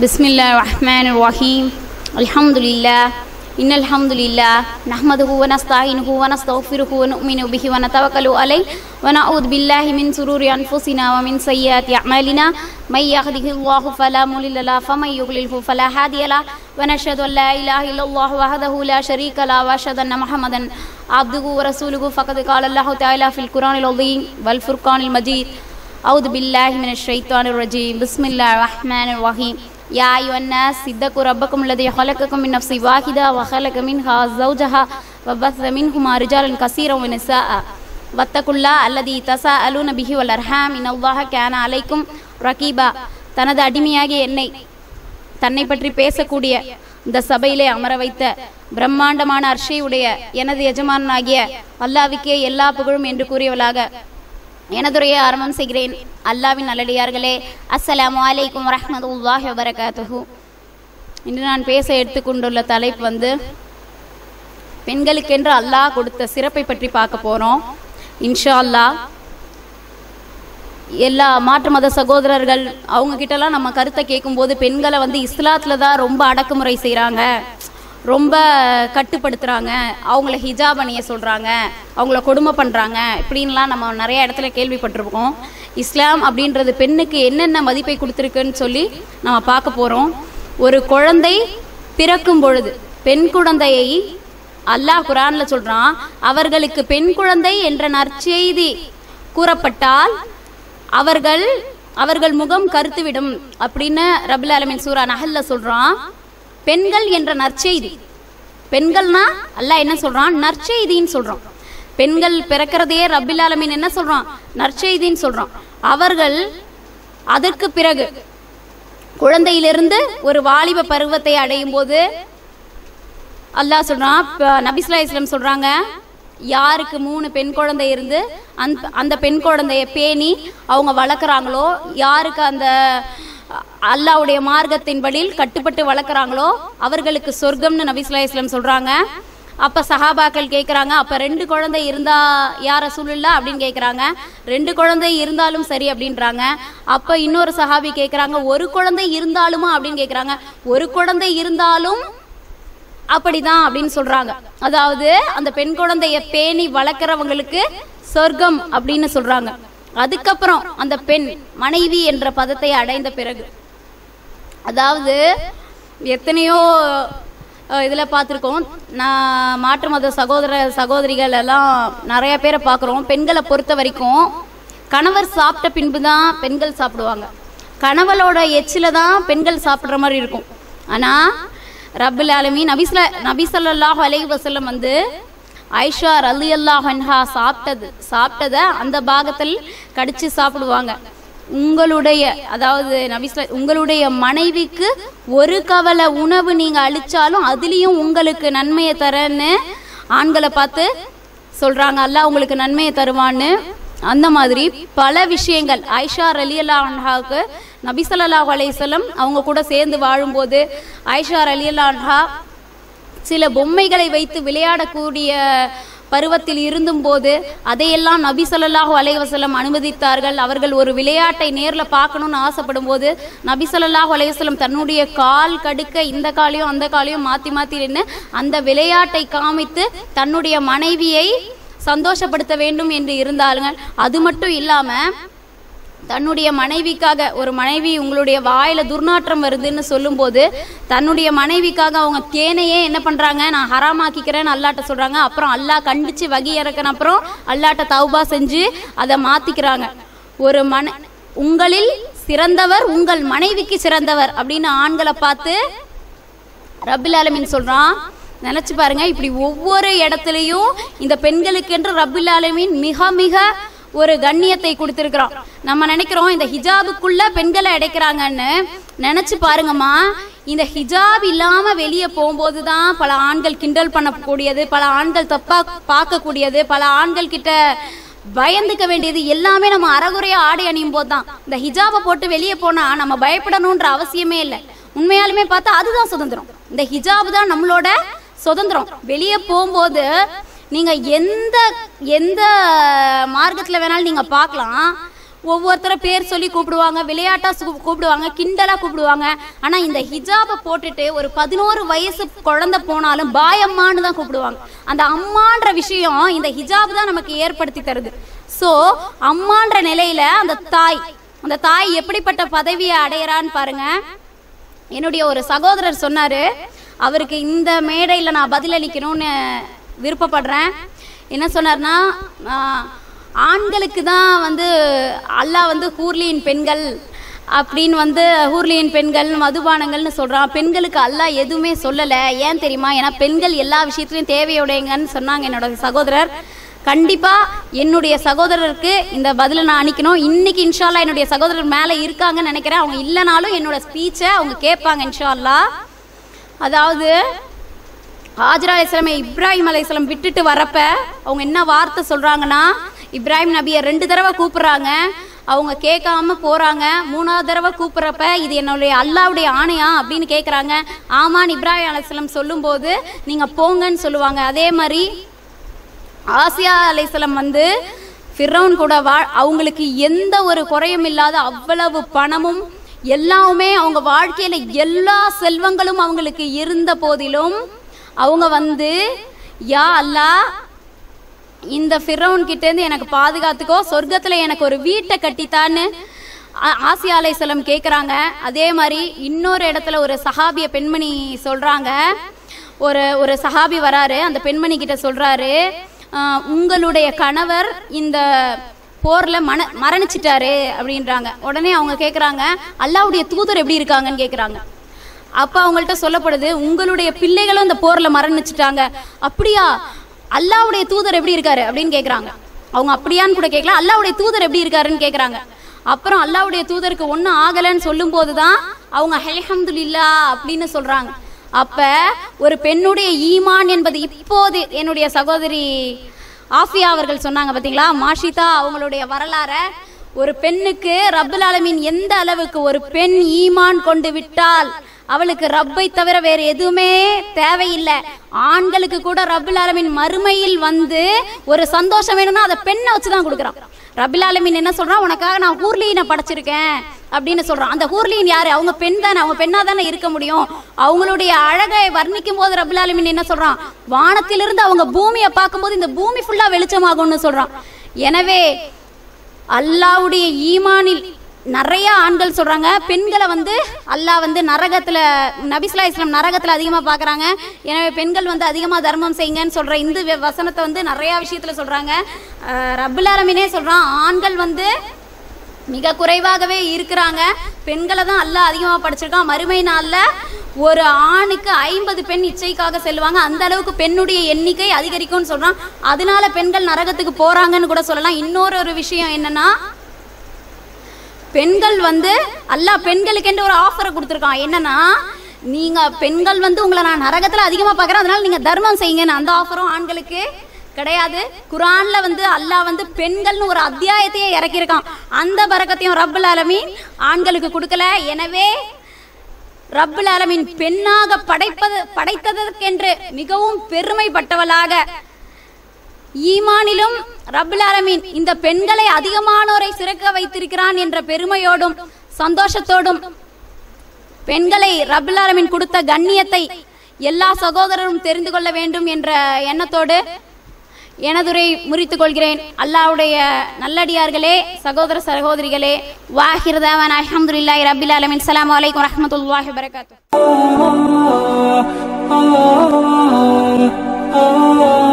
بسم الله الرحمن الرحيم الحمد لله إن الحمد لله نحمده ونستعينه ونستغفره ونؤمن به ونتوكل عليه ونعوذ بالله من شرور أنفسنا ومن سيئات أعمالنا من يهده الله فلا مضل له فمن يضلله فلا هادي له ونشهد أن لا إله إلا الله وحده لا شريك له وأشهد أن محمدا عبده ورسوله فقد قال الله تعالى في القرآن العظيم والفرقان المجيد أعوذ بالله من الشيطان الرجيم بسم الله الرحمن الرحيم يا أيها الناس اتقوا ربكم الذي خلقكم من نفس واحدة وخلق منها زوجها وبث منهما رجالا كثيرا ونساء واتقوا الله الذي تساءلون به والأرحام إن الله كان عليكم رقيبا தனது அடிமையாகிய என்னை தன்னை பற்றி பேசக்கூடிய இந்த சபையிலே அமர வைத்த பிரம்மாண்டமான அர்ஷையுடைய எனது எஜமானாகிய அல்லாவுக்கே எல்லா புகழும் என்று கூறியவளாக எனதுரையை ஆரம்பம் செய்கிறேன். அல்லாவின் நல்லடியார்களே அஸ்ஸலாமு அலைக்கும் வரஹ்மத்துல்லாஹி வபரகாத்துஹு. இன்று நான் பேச எடுத்துக்கொண்டுள்ள தலைப்பு வந்து பெண்களுக்கென்று அல்லாஹ் கொடுத்த சிறப்பை பற்றி பார்க்க போகிறோம் இன்ஷா அல்லாஹ் எல்லா மாற்று மத சகோதரர்கள் அவங்க கிட்டலாம் நம்ம கருத்தை கேட்கும்போது பெண்களை வந்து இஸ்லாத்தில் தான் ரொம்ப அடக்குமுறை செய்கிறாங்க ரொம்ப கட்டுப்படுத்துகிறாங்க அவங்கள ஹிஜாப் அணிய சொல்கிறாங்க அவங்கள கொடுமை பண்ணுறாங்க இப்படின்லாம் நம்ம நிறைய இடத்துல கேள்விப்பட்டிருக்கோம் இஸ்லாம் அப்படின்றது பெண்ணுக்கு என்னென்ன மதிப்பை கொடுத்துருக்குன்னு சொல்லி நம்ம பார்க்க போகிறோம் ஒரு குழந்தை பிறக்கும் பொழுது பெண் குழந்தையை அல்லாஹ் குரான்ல சொல்றான் அவர்களுக்கு பெண் குழந்தை என்ற நற்செய்தி கூறப்பட்டால் அவர்கள் அவர்கள் முகம் கருத்துவிடும் அப்படின்னு ரபுல் அலமின் சூரா நஹல்ல சொல்றான். பெண்கள் என்ற நற்செய்தி. பெண்கள்னா அல்லாஹ் என்ன சொல்றான்? நற்செய்தின்னு சொல்றான். பெண்கள் பிறக்கிறதையே ரபில் ஆலமின் என்ன சொல்றான்? நற்செய்தின்னு சொல்றான். அவர்கள் அதற்கு பிறகு குழந்தையிலிருந்து ஒரு வாலிப பருவத்தை அடையும் போது அல்லாஹ் சொல்றான் நபிஸ்லா இஸ்லாம் சொல்றாங்க யாருக்கு மூணு பெண் குழந்தை இருந்து அந்த அந்த பெண் குழந்தைய பேணி அவங்க வளர்க்குறாங்களோ யாருக்கு அந்த அல்லாவுடைய வழியில் கட்டுப்பட்டு வளர்க்குறாங்களோ அவர்களுக்கு சொர்க்கம்னு நபிஸ்லா இஸ்லாம் சொல்கிறாங்க அப்போ சஹாபாக்கள் கேட்குறாங்க அப்போ ரெண்டு குழந்தை இருந்தா யார சூழல்ல அப்படின்னு கேட்குறாங்க ரெண்டு குழந்தை இருந்தாலும் சரி அப்படின்றாங்க. அப்போ இன்னொரு சஹாபி கேட்குறாங்க ஒரு குழந்தை இருந்தாலுமா அப்படின்னு கேட்குறாங்க ஒரு குழந்தை இருந்தாலும் அப்படிதான் அப்படின்னு சொல்றாங்க. அதாவது அந்த பெண் குழந்தைய பேணி வளர்க்குறவங்களுக்கு சொர்க்கம் அப்படின்னு சொல்றாங்க. அதுக்கப்புறம் அந்த பெண் மனைவி என்ற பதத்தை அடைந்த பிறகு அதாவது எத்தனையோ இதில் பார்த்துருக்கோம். நான் மாற்று மத சகோதர சகோதரிகள் எல்லாம் நிறைய பேரை பார்க்குறோம். பெண்களை பொறுத்த வரைக்கும் கணவர் சாப்பிட்ட பின்பு தான் பெண்கள் சாப்பிடுவாங்க. கணவளோட எச்சில தான் பெண்கள் சாப்பிட்ற மாதிரி இருக்கும். ஆனால் ரபுல் ஆலமி நபிஸ்ல நபிசல்லாஹ் அலை வசல்லம் வந்து ஐஷா அலி அல்லாஹன்ஹா சாப்பிட்டது. சாப்பிட்டதை அந்த பாகத்தில் கடிச்சு சாப்பிடுவாங்க. உங்களுடைய அதாவது நபிஸ்ல உங்களுடைய மனைவிக்கு ஒரு கவலை உணவு நீங்கள் அழிச்சாலும் அதுலேயும் உங்களுக்கு நன்மையை தரேன்னு ஆண்களை பார்த்து சொல்கிறாங்க அல்லாஹ் உங்களுக்கு நன்மையை தருவான்னு அந்த மாதிரி பல விஷயங்கள். ஐஷா அலி அல்லாஹாவுக்கு நபிசல்லாஹ் அலையம் அவங்க கூட சேர்ந்து வாழும்போது ஐஷா அலி அல்லாஹா சில பொம்மைகளை வைத்து விளையாடக்கூடிய பருவத்தில் இருந்தும் போது அதையெல்லாம் நபி சொல்லாஹு அலைவசலம் அனுமதித்தார்கள். அவர்கள் ஒரு விளையாட்டை நேரில் பார்க்கணும்னு ஆசைப்படும் போது நபி சொல்லாஹு அலைவசலம் தன்னுடைய கால் கடுக்க இந்த காலையும் அந்த காலையும் மாற்றி மாற்றி நின்று அந்த விளையாட்டை காமித்து தன்னுடைய மனைவியை சந்தோஷப்படுத்த வேண்டும் என்று இருந்தாலுங்க அது மட்டும் இல்லாமல் தன்னுடைய மனைவிக்காக ஒரு மனைவி உங்களுடைய வாயில துர்நாற்றம் வருதுன்னு சொல்லும்போது தன்னுடைய மனைவிக்காக அவங்க தேனையே என்ன பண்றாங்க? நான் ஹராமாக்கிக்கிறேன்னு அல்லாட்ட சொல்றாங்க. அப்புறம் அல்லாஹ் கண்டிச்சு வகி இறக்கின அப்புறம் அல்லாட்ட தௌபா செஞ்சு அதை மாத்திக்கிறாங்க. ஒரு மன உங்களில் சிறந்தவர் உங்கள் மனைவிக்கு சிறந்தவர் அப்படின்னு ஆண்களை பார்த்து ரபில் ஆலமின் சொல்றான். நினைச்சு பாருங்க இப்படி ஒவ்வொரு இடத்துலையும் இந்த பெண்களுக்கென்று ரபில் ஆலமின் மிக மிக ஒரு கண்ணியத்தை கொடுத்துருக்குறோம். நம்ம நினைக்கிறோம் இந்த ஹிஜாபுக்குள்ள பெண்களை அடைக்கிறாங்கன்னு. நினைச்சு பாருங்கம்மா இந்த ஹிஜாப் இல்லாம வெளியே போகும்போது தான் பல ஆண்கள் கிண்டல் பண்ணக்கூடியது பல ஆண்கள் தப்பா பார்க்கக்கூடியது பல ஆண்கள் கிட்ட பயந்துக்க வேண்டியது எல்லாமே நம்ம அறகுறையா ஆடை அணியும் போது தான் இந்த ஹிஜாபை போட்டு வெளியே போனா நம்ம பயப்படணுன்ற அவசியமே இல்லை. உண்மையாலுமே பார்த்தா அதுதான் சுதந்திரம். இந்த ஹிஜாப் தான் நம்மளோட சுதந்திரம். வெளியே போகும்போது நீங்க எந்த எந்த மார்க்கத்தில் வேணாலும் நீங்க பார்க்கலாம். ஒவ்வொருத்தரை பேர் சொல்லி கூப்பிடுவாங்க விளையாட்டா கூப்பிடுவாங்க கிண்டலா கூப்பிடுவாங்க. ஆனா இந்த ஹிஜாபை போட்டுட்டு ஒரு பதினோரு வயசு குழந்தை போனாலும் பாயம்மான்னு தான் கூப்பிடுவாங்க. அந்த அம்மான்ற விஷயம் இந்த ஹிஜாப் தான் நமக்கு ஏற்படுத்தி தருது. ஸோ அம்மான்ற நிலையில அந்த தாய் அந்த தாய் எப்படிப்பட்ட பதவியை அடையறான்னு பாருங்க. என்னுடைய ஒரு சகோதரர் சொன்னாரு அவருக்கு இந்த மேடையில் நான் பதிலளிக்கணும்னு விருப்பப்படுறேன். என்ன சொன்னார்னா ஆண்களுக்கு தான் வந்து அல்லாஹ் வந்து ஹூர்லியின் பெண்கள் அப்படின்னு வந்து ஹூர்லியின் பெண்கள் மதுபானங்கள்னு சொல்கிறான் பெண்களுக்கு அல்லாஹ் எதுவுமே சொல்லலை. ஏன் தெரியுமா? ஏன்னா பெண்கள் எல்லா விஷயத்துலையும் தேவையுடையங்கன்னு சொன்னாங்க என்னோட சகோதரர். கண்டிப்பாக என்னுடைய சகோதரருக்கு இந்த பதிலை நான் அணிக்கணும் இன்னைக்கு இன்ஷால்லா என்னுடைய சகோதரர் மேலே இருக்காங்கன்னு நினைக்கிறேன். அவங்க இல்லைனாலும் என்னோட ஸ்பீச்சை அவங்க கேட்பாங்க இன்ஷால்லா அதாவது ஹாஜரா அலைஹிஸ்ஸலாமை இப்ராஹிம் அலைஹிஸ்ஸலாம் விட்டுட்டு வரப்ப அவங்க என்ன வார்த்தை சொல்றாங்கன்னா இப்ராஹிம் நபியை ரெண்டு தடவை கூப்பிடுறாங்க. அவங்க கேட்காம போறாங்க. மூணாவது தடவை கூப்பிட்றப்ப இது என்னுடைய அல்லாவுடைய ஆணையா அப்படின்னு கேட்குறாங்க. ஆமான் இப்ராஹிம் அலைஹிஸ்ஸலாம் சொல்லும்போது நீங்க போங்கன்னு சொல்லுவாங்க. அதே மாதிரி ஆசியா அலைசலம் வந்து ஃபிரௌன் கூட வா அவங்களுக்கு எந்த ஒரு குறையும் இல்லாத அவ்வளவு பணமும் எல்லாமே அவங்க வாழ்க்கையில் எல்லா செல்வங்களும் அவங்களுக்கு இருந்த போதிலும் அவங்க வந்து யா அல்லாஹ் இந்த ஃபிரௌன் கிட்டேருந்து எனக்கு பாதுகாத்துக்கோ சொர்க்கத்துல எனக்கு ஒரு வீட்டை கட்டித்தான்னு ஆ- ஆசியா அலைசலம் கேட்குறாங்க அதே மாதிரி இன்னொரு இடத்துல ஒரு சஹாபிய பெண்மணி சொல்றாங்க. ஒரு ஒரு சஹாபி வராரு அந்த பெண்மணி கிட்ட சொல்றாரு உங்களுடைய கணவர் இந்த போர்ல மன மரணிச்சிட்டாரு அப்படின்றாங்க. உடனே அவங்க கேட்குறாங்க அல்லாவுடைய தூதர் எப்படி இருக்காங்கன்னு கேட்குறாங்க அப்போ அவங்கள்ட்ட சொல்லப்படுது உங்களுடைய பிள்ளைகளும் இந்த போர்ல மரணிச்சிட்டாங்க. அப்படியா? அல்லாவுடைய தூதர் எப்படி இருக்காரு? அப்படின்னு கேட்குறாங்க அவங்க அப்படியான்னு கூட கேட்கல அல்லாவுடைய தூதர் எப்படி இருக்காருன்னு கேட்குறாங்க அப்புறம் அல்லாவுடைய தூதருக்கு ஒன்றும் ஆகலைன்னு சொல்லும் போதுதான் அவங்க அல்ஹம்துலில்லா அப்படின்னு சொல்றாங்க. அப்ப ஒரு பெண்ணுடைய ஈமான் என்பது இப்போது என்னுடைய சகோதரி ஆஃபியா அவர்கள் சொன்னாங்க பார்த்தீங்களா மாஷிதா அவங்களுடைய வரலாற ஒரு பெண்ணுக்கு ரபுல் ஆலமீன் எந்த அளவுக்கு ஒரு பெண் ஈமான் கொண்டு விட்டால் அவளுக்கு ரப்பை தவிர வேற எதுவுமே தேவையில்லை. ஆண்களுக்கு கூட ரப்புல் ஆலமின் மறுமையில் வந்து ஒரு சந்தோஷம் வேணும்னா அதை பெண்ணை வச்சு தான் கொடுக்குறான். ரப்புல் ஆலமின் என்ன சொல்றான் உனக்காக நான் ஹூர்லீனை படைச்சிருக்கேன் அப்படின்னு சொல்றான். அந்த ஹூர்லீன் யாரு? அவங்க பெண் தானே. அவங்க பெண்ணா தானே இருக்க முடியும். அவங்களுடைய அழகை வர்ணிக்கும் போது ரப்புல் ஆலமின் என்ன சொல்றான்? வானத்திலிருந்து அவங்க பூமியை பார்க்கும்போது இந்த பூமி ஃபுல்லா வெளிச்சமாகும்னு சொல்றான். எனவே அல்லாவுடைய ஈமானில் நிறைய ஆண்கள் சொல்றாங்க. பெண்களை வந்து அல்லாஹ் வந்து நரகத்துல நபிஸ்லா இஸ்லாம் நரகத்துல அதிகமா பாக்குறாங்க எனவே பெண்கள் வந்து அதிகமா தர்மம் செய்யுங்கன்னு சொல்ற இந்த வசனத்தை வந்து நிறைய விஷயத்துல சொல்றாங்க. ரபுலாரமினே ரப்புல் சொல்றான் ஆண்கள் வந்து மிக குறைவாகவே இருக்கிறாங்க. பெண்களை தான் அல்லாஹ் அதிகமாக படிச்சிருக்கான். மறுமை நாளில் ஒரு ஆணுக்கு ஐம்பது பெண் இச்சைக்காக செல்வாங்க அந்த அளவுக்கு பெண்ணுடைய எண்ணிக்கை அதிகரிக்கும்னு சொல்றான். அதனால பெண்கள் நரகத்துக்கு போறாங்கன்னு கூட சொல்லலாம். இன்னொரு ஒரு விஷயம் என்னன்னா பெண்கள் வந்து அல்லாஹ் பெண்களுக்கென்று ஒரு ஆஃபரை கொடுத்துருக்கான். என்னன்னா நீங்க பெண்கள் வந்து உங்களை நான் நரகத்துல அதிகமா பார்க்குறேன் அதனால நீங்க தர்மம் செய்யுங்கன்னு. அந்த ஆஃபரும் ஆண்களுக்கு கிடையாது. குரான்ல வந்து அல்லாஹ் வந்து பெண்கள்னு ஒரு அத்தியாயத்தையே இறக்கியிருக்கான். அந்த பரக்கத்தையும் ரப்புல் ஆலமீன் ஆண்களுக்கு கொடுக்கல. எனவே ரப்புல் ஆலமீன் பெண்ணாக படைப்பது படைத்ததற்கென்று மிகவும் பெருமைப்பட்டவளாக ஈமானிலும் ரபுல் அரமீன் இந்த பெண்களை அதிகமானோரை சிறக்க வைத்திருக்கிறான் என்ற பெருமையோடும் சந்தோஷத்தோடும் பெண்களை ரபுல் அரமீன் கொடுத்த கண்ணியத்தை எல்லா சகோதரரும் தெரிந்து கொள்ள வேண்டும் என்ற எண்ணத்தோடு எனதுரை முறித்துக் கொள்கிறேன். அல்லாவுடைய நல்லடியார்களே சகோதர சகோதரிகளே வாஹிர்தாவன் அல்ஹம்துலில்லாஹி ரப்பில் ஆலமீன். ஸலாமு அலைக்கும் வரஹ்மத்துல்லாஹி வபரகாத்துஹு. ah.